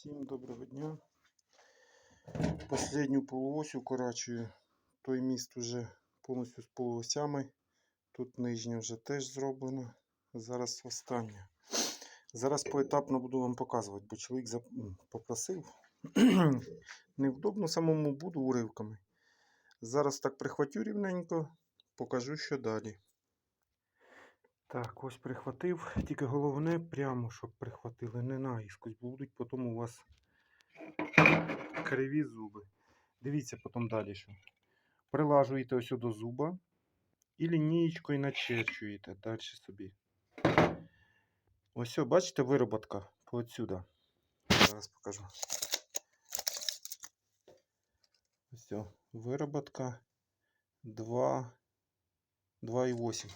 Всім доброго дня. Последню полуось укорачую. Той міст уже повністю з полуосями. Тут нижня вже теж зроблено. Зараз остання. Зараз поетапно буду вам показувати, бо чоловік попросив. Невдобно самому буду уривками. Зараз так прихватю рівненько, покажу, що далі. Так, ось прихватив. Тільки головне прямо, щоб прихватили, не наїскось, бо будуть потім у вас криві зуби. Дивіться потім далі що. Прилажуєте ось до зуба і лінієчкою начерчуєте далі собі. Ось, о, бачите, вироботка отсюда. Зараз покажу. Ось, о, вироботка 2, 2,8.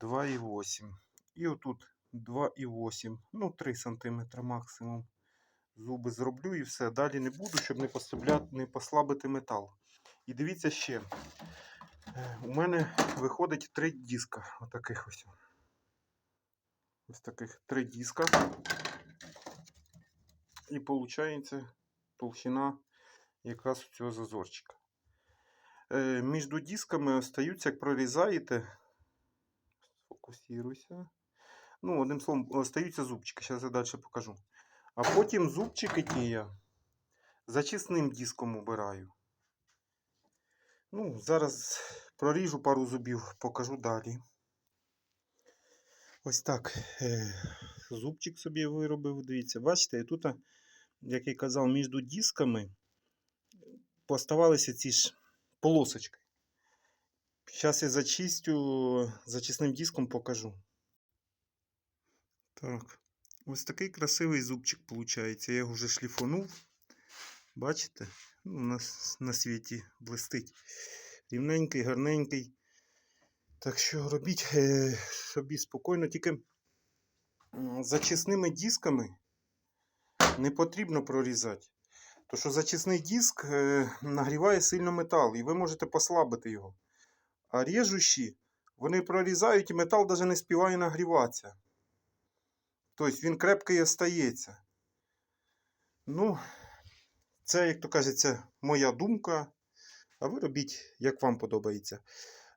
2,8. І отут 2,8. Ну, 3 см максимум. Зуби зроблю і все. Далі не буду, щоб не, не послабити метал. І дивіться ще. У мене виходить три диска. Отаких ось. Ось таких три диска. І виходить толщина якраз у цього зазорчика. Е, між дисками остаються, як прорізаєте, фокусируйся. Ну, одним словом, остаються зубчики. Зараз я далі покажу. А потім зубчики ті я зачисним диском убираю. Ну, зараз проріжу пару зубів, покажу далі. Ось так. Е, зубчик собі виробив. Дивіться, бачите, і тут, як я казав, між дисками поставалися ці ж полосочки. Зараз я зачистю зачисним диском покажу. Так, ось такий красивий зубчик виходить. Я його вже шліфонув. Бачите? Ну, у нас на світі блистить. Рівненький, гарненький. Так що робіть е, собі спокійно, тільки зачисними дисками не потрібно прорізати. То що зачисний диск е, нагріває сильно метал, і ви можете послабити його. А режущі, вони прорізають і метал навіть не співає нагріватися. Тобто він крепкий остається. Ну, це, як то кажеться, моя думка. А ви робіть, як вам подобається.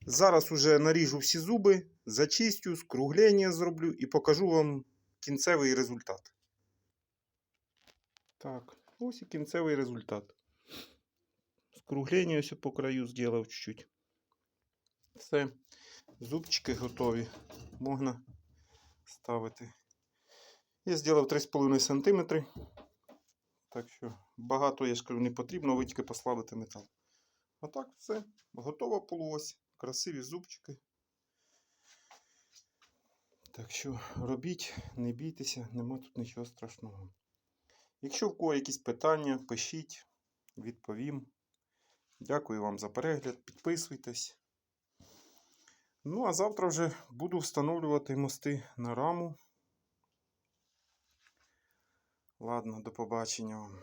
Зараз уже наріжу всі зуби, зачистю, скруглення зроблю і покажу вам кінцевий результат. Так, ось і кінцевий результат. Скруглення ось по краю зробив чуть-чуть. Все, зубчики готові. Можна ставити. Я зробив 3,5 см. Так що багато, я ж кажу, не потрібно, ви тільки послабите метал. А так все. Готова полуось. Красиві зубчики. Так що робіть, не бійтеся, нема тут нічого страшного. Якщо в кого якісь питання, пишіть, відповім. Дякую вам за перегляд. Підписуйтесь. Ну, а завтра вже буду встановлювати мости на раму. Ладно, до побачення вам.